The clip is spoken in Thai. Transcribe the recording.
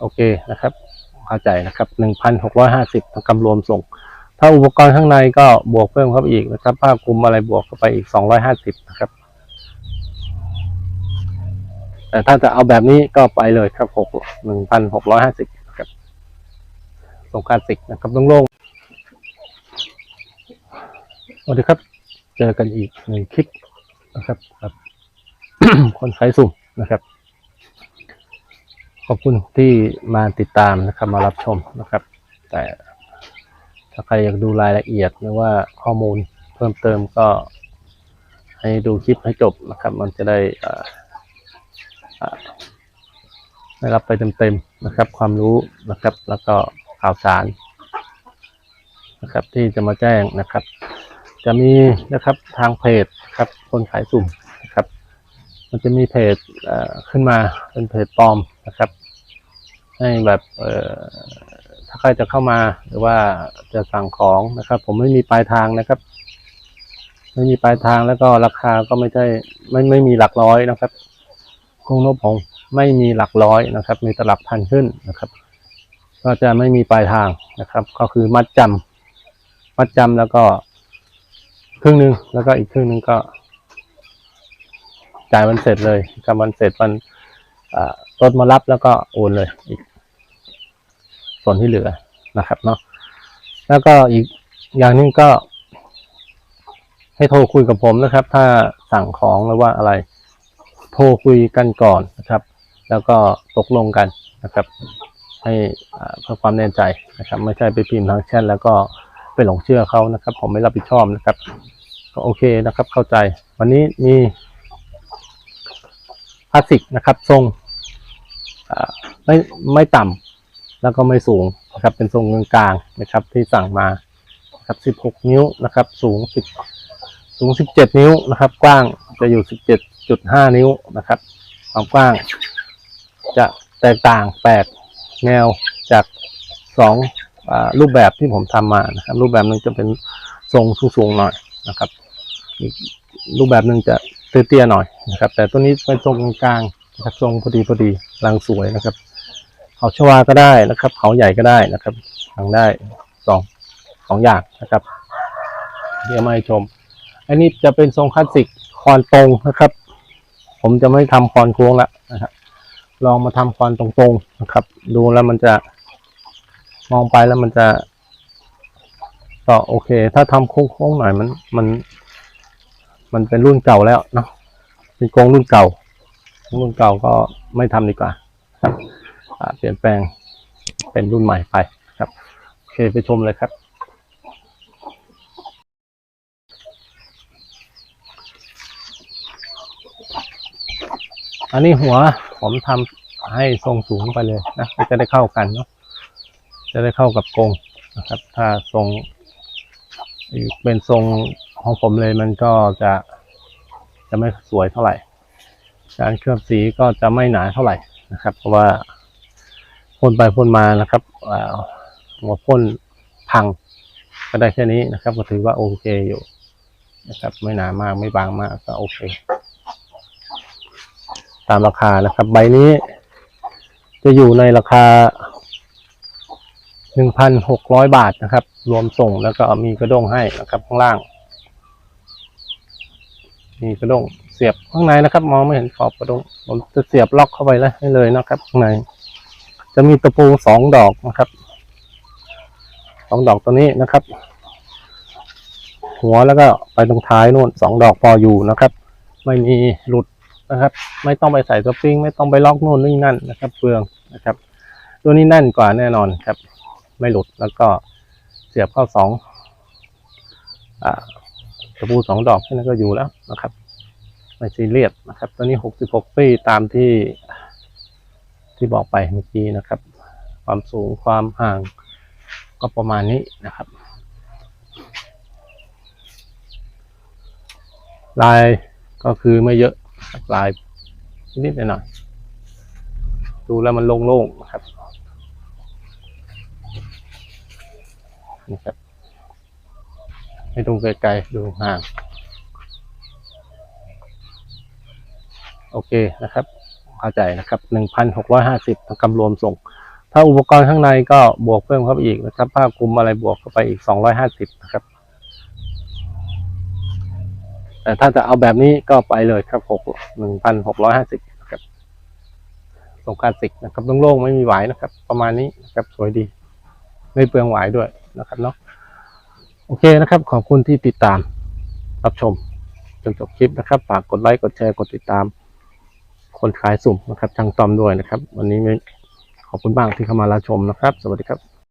โอเคนะครับเข้าใจนะครับหนึ่งพันหกร้อยห้าสิบกำรวมส่ง ถ้าอุปกรณ์ข้างในก็บวกเพิ่มเข้าไปอีกนะครับผ้าคลุมอะไรบวกเข้าไปอีกสองร้อยห้าสิบนะครับแต่ถ้าจะเอาแบบนี้ก็ไปเลยครับหกหนึ่งพันหกร้อยห้าสิบนะครับส่งคลาสสิกนะครับโล่งๆสวัสดีครับ เจอกันอีกหนึ่งคลิปนะครับครับ คนขายสุ่มนะครับ ขอบคุณที่มาติดตามนะครับมารับชมนะครับ แต่ถ้าใครอยากดูรายละเอียดหรือว่าข้อมูลเพิ่มเติมก็ให้ดูคลิปให้จบนะครับ มันจะได้อ่าได้รับไปเต็มๆนะครับ ความรู้นะครับ แล้วก็ข่าวสารนะครับ ที่จะมาแจ้งนะครับ จะมีนะครับทางเพจครับคนขายสุ่ม มันจะมีเพจขึ้นมาเป็นเพจปลอมนะครับ ให้แบบถ้าใครจะเข้ามาหรือว่าจะสั่งของนะครับ ผมไม่มีปลายทางนะครับ ไม่มีปลายทางแล้วก็ราคาก็ไม่ใช่ไม่ไม่มีหลักร้อยนะครับกรุงนพผมไม่มีหลักร้อยนะครับ มีแตหลักพันขึ้นนะครับ ก็จะไม่มีปลายทางนะครับ ก็คือมัดจำมัดจำแล้วก็ครึ่งหนึ่งแล้วก็อีกครึ่งหนึ่งก็ จ่ายวันเสร็จเลยกับวันเสร็จวันรถมารับแล้วก็โอนเลยอีก ส่วนที่เหลือนะครับเนาะแล้วก็อีกอย่างหนึงก็ ให้โทรคุยกับผมนะครับ ถ้าสั่งของหรือว่าอะไร โทรคุยกันก่อนนะครับ แล้วก็ตกลงกันนะครับ ให้เพื่อความแน่ใจนะครับ ไม่ใช่ไปพิมพ์ทางแชทแล้วก็ไปหลงเชื่อเขานะครับ ผมไม่รับผิดชอบนะครับ ก็โอเคนะครับ เข้าใจ วันนี้มี คลาสสิกนะครับ ทรงไม่ไม่ต่ำแล้วก็ไม่สูงนะครับ เป็นทรงกลางๆนะครับ ที่สั่งมาครับ 16 นิ้วนะครับ สูง 10 สูง 17 นิ้วนะครับ กว้างจะอยู่ 17.5 นิ้วนะครับ ความกว้าง จะแตกต่างแปลกแนวจากสองรูปแบบที่ผมทำมานะครับ รูปแบบหนึงจะเป็นทรงสูงๆหน่อยนะครับ รูปแบบหนึ่งจะ เตี้ยๆหน่อยนะครับ แต่ตัวนี้เป็นทรงกลางนะครับทรงพอดีพอดีรังสวยนะครับ เขาชวาก็ได้นะครับ เขาใหญ่ก็ได้นะครับทางได้สองสองอย่างนะครับ เดี๋ยวมาให้ชม อันนี้จะเป็นทรงคลาสสิกคอนตรงนะครับ ผมจะไม่ทำคอนโค้งละนะครับลองมาทำคอนตรงๆนะครับ ดูแล้วมันจะมองไปแล้วมันจะก็โอเค ถ้าทำโค้งๆหน่อยมันมัน มันเป็นรุ่นเก่าแล้วเนาะเป็นกรงรุ่นเก่า รุ่นเก่าก็ไม่ทำดีกว่าครับเปลี่ยนแปลงเป็นรุ่นใหม่ไปครับโอเคไปชมเลยครับ อันนี้หัวผมทำให้ทรงสูงไปเลยนะจะได้เข้ากันเนาะจะได้เข้ากับกรงนะครับ ถ้าทรงเป็นทรง ของผมเลยมันก็จะจะไม่สวยเท่าไหร่ การเคลือบสีก็จะไม่หนาเท่าไหร่นะครับ เพราะว่าพ่นไปพ่นมานะครับอ่าหัวพ่นพังก็ได้แค่นี้นะครับ ก็ถือว่าโอเคอยู่นะครับ ไม่หนามากไม่บางมากก็โอเค ตามราคานะครับ ใบนี้ จะอยู่ในราคา1,600บาทนะครับ รวมส่งแล้วก็มีกระด้งให้นะครับข้างล่าง มีกระด้งเสียบข้างในนะครับ มองไม่เห็นขอบกระด้งผมจะเสียบล็อกเข้าไปแล้วให้เลยนะครับ ข้างใน จะมีตะปูสองดอกนะครับสองดอกตัวนี้นะครับ หัวแล้วก็ไปตรงท้ายนู่นสองดอกพออยู่นะครับ ไม่มีหลุดนะครับ ไม่ต้องไปใส่สปริง ไม่ต้องไปล็อกนู่นนี่นั่นนะครับ เปลืองนะครับ ตัวนี้แน่นกว่าแน่นอนครับ ไม่หลุดแล้วก็เสียบเข้าสองอ่า ตะปูสองดอกแค่นั้นก็อยู่แล้วนะครับไม่ซีเรียสนะครับตัวนี้หกสิบหกปีตามที่ที่บอกไปเมื่อกี้นะครับ ความสูงความห่างก็ประมาณนี้นะครับ ลายก็คือไม่เยอะลายนิดหน่อยดูแล้วมันโล่งๆนะครับนี่ครับ ให้ดูไกลๆดูห่าง โอเคนะครับ เข้าใจนะครับหนึ่งพันหกร้อยห้าสิบกำรวมส่ง ถ้าอุปกรณ์ข้างในก็บวกเพิ่มเข้าไปอีกนะครับ ผ้าคลุมอะไรบวกเข้าไปอีกสองร้อยห้าสิบนะครับ แต่ถ้าจะเอาแบบนี้ก็ไปเลยครับหกหนึ่งพันหกร้อยห้าสิบนะครับทรงคลาสสิกนะครับโล่งๆไม่มีหวายนะครับ ประมาณนี้นะครับสวยดี ไม่เปลืองหวายด้วยนะครับเนาะ โอเคนะครับ ขอบคุณที่ติดตามรับชมจนจบคลิปนะครับ ฝากกดไลค์ กดแชร์ กดติดตาม คนขายสุ่มนะครับทางตอมด้วยนะครับ วันนี้ขอบคุณมากที่เข้ามารับชมนะครับ สวัสดีครับ